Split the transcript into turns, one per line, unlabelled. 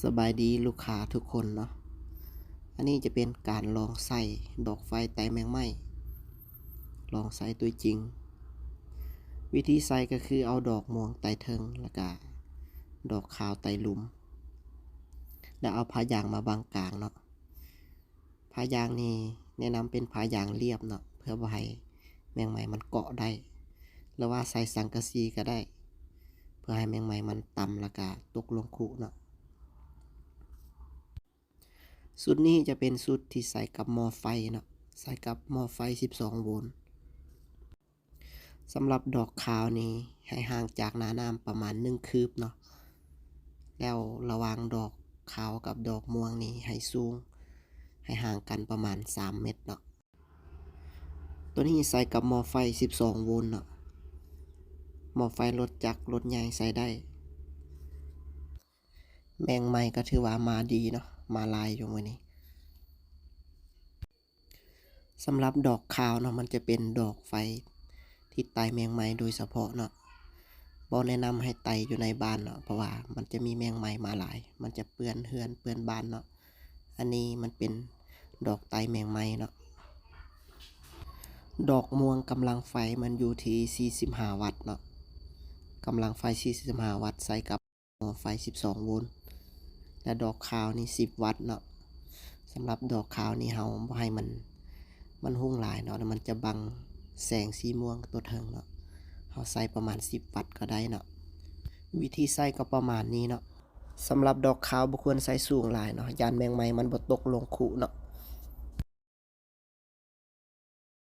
สบายดีลูกค้าทุกคนเนาะ อันนี้จะเป็นการลองใส่ดอกไฟไตแมงไหม้ ลองใส่ตัวจริง วิธีใส่ก็คือเอาดอกม่วงไตเทิงแล้วก็ดอกขาวไตหลุม แล้วเอาผ้ายางมาบางกลางเนาะ ผ้ายางนี่แนะนำเป็นผ้ายางเรียบเนาะเพื่อบให้แมงไหม้มันเกาะได้ หรือว่าใส่สังกะสีก็ได้ เพื่อให้แมงไหม้มันต่ำล้วก็ตกลงคุเนาะ สุดนี้จะเป็นสุดที่ใส่กับมอไฟเนาะใส่กับมอไฟ 12 โวลต์สำหรับดอกขาวนี้ให้ห่างจากหน้าน้ำประมาณ 1 คืบเนาะแล้วระว่างดอกขาวกับดอกม่วงนี้ให้สูง ให้ห่างกันประมาณ 3 เมตรเนาะตัวนี้ใส่กับมอไฟ 12 โวลต์เนาะหมอไฟรถจักรรถใหญ่ใส่ได้ แมงไม้ก็ถือว่ามาดีเนาะมาหลายอยู่มื้อนี้สำหรับดอกขาวเนาะมันจะเป็นดอกไฟที่ไตแมงไม้โดยเฉพาะเนาะบ่แนะนำให้ไตอยู่ในบ้านเนาะเพราะว่ามันจะมีแมงไม้มาหลาย มันจะเปื้อนเฮือนเปื้อนบ้านเนาะอันนี้มันเป็นดอกไตแมงไม้เนาะดอกม่วงกำลังไฟมันอยู่ที่45วัตต์เนาะกำลังไฟ45วัตต์ใส่กับไฟ 12 โวลต์ และดอกขาวนี่สิบวัตต์เนาะสำหรับดอกขาวนี่เฮาบ่ให้มันมันหุ้งหลายเนาะแล้วมันจะบังแสงสีม่วงตัวเทิงเนาะเฮาใส่ประมาณ 10 วัตต์ก็ได้เนาะวิธีใส่ก็ประมาณนี้เนาะสำหรับดอกขาวบ่ควรใส่สูงหลายเนาะยานแมงไม้มันบ่ตกลงคุเนาะ